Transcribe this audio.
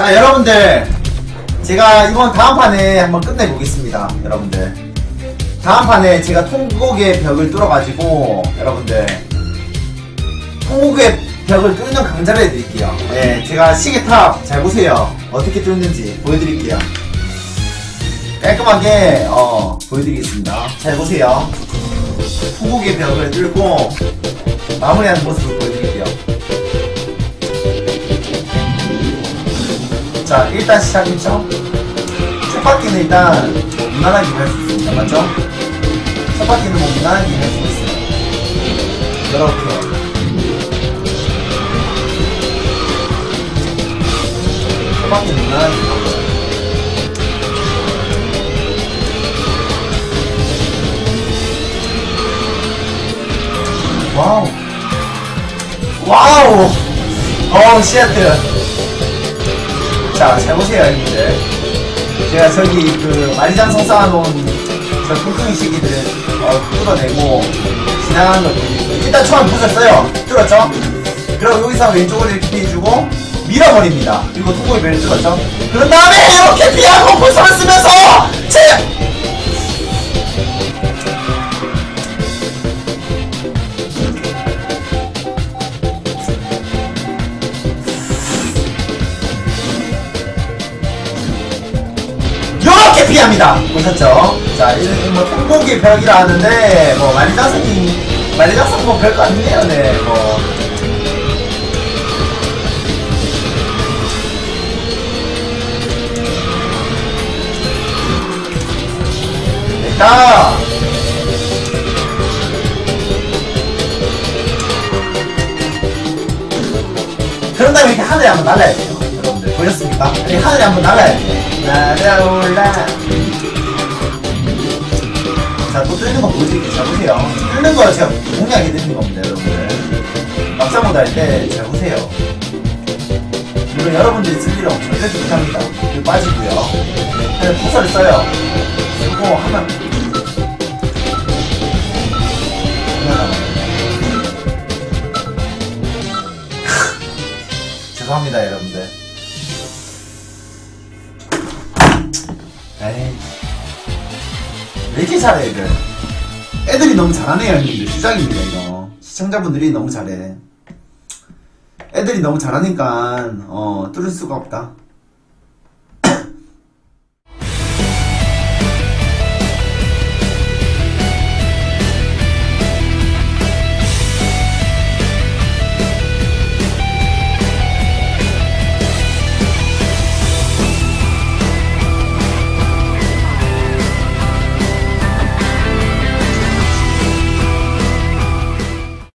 자 여러분들. 제가 이번 다음 판에 한번 끝내보겠습니다 여러분들. 다음 판에 제가 통곡의 벽을 뚫어가지고 여러분들. 통곡의 벽을 뚫는 강좌를 해드릴게요. 네 제가 시계탑 잘 보세요. 어떻게 뚫는지 보여드릴게요. 깔끔하게 어 보여드리겠습니다. 잘 보세요. 통곡의 벽을 뚫고 마무리하는 모습을 보여드릴게요 자 일단 시작했죠. 첫 바퀴는 일단 무난하게 할수 있습니다. 맞죠? 첫 바퀴는 뭐 무난하게 할수 있어요. 이렇게. 첫 바퀴는 무난하게 와우. 와우. 어우 시애틀 자, 잘 보세요, 형님들. 제가 저기 그 마리장성 쌓아놓은 저 뚱뚱이 시기들 어, 뚫어내고 지나가는 거 보여드릴게요. 일단 처음 부셨어요. 뚫었죠? 그리고 여기서 왼쪽으로 이렇게 피해주고 밀어버립니다. 그리고 통곡이 배를 뚫었죠? 그런 다음에 이렇게 피하고 불선을 피합니다. 보셨죠? 자, 이뭐 통곡이 벽이라 하는데 뭐 마리장성이 마리장성 뭐 별거 아니네요, 네. 뭐. 됐다. 그런 다음에 이렇게 하늘에 한번 날아야 돼요. 여러분들 보셨습니까? 이렇게 하늘에 한번 날아야 돼요. 날아올라. 자, 또 뚫는 거 보여드릴게요. 자, 보세요. 뚫는 거 제가 공략해 드리는 겁니다, 여러분들. 막사모드 할 때, 잘 보세요. 물론 여러분들이 쓸 일은 절대 못합니다. 이거 빠지고요. 그냥 포서를 써요. 쓰고 하면. 죄송합니다, 여러분들. 에이. 왜 이렇게 잘해, 애들? 애들이 너무 잘하네요, 형님들. 시작입니다, 이거. 시청자분들이 너무 잘해. 애들이 너무 잘하니까, 어, 뚫을 수가 없다.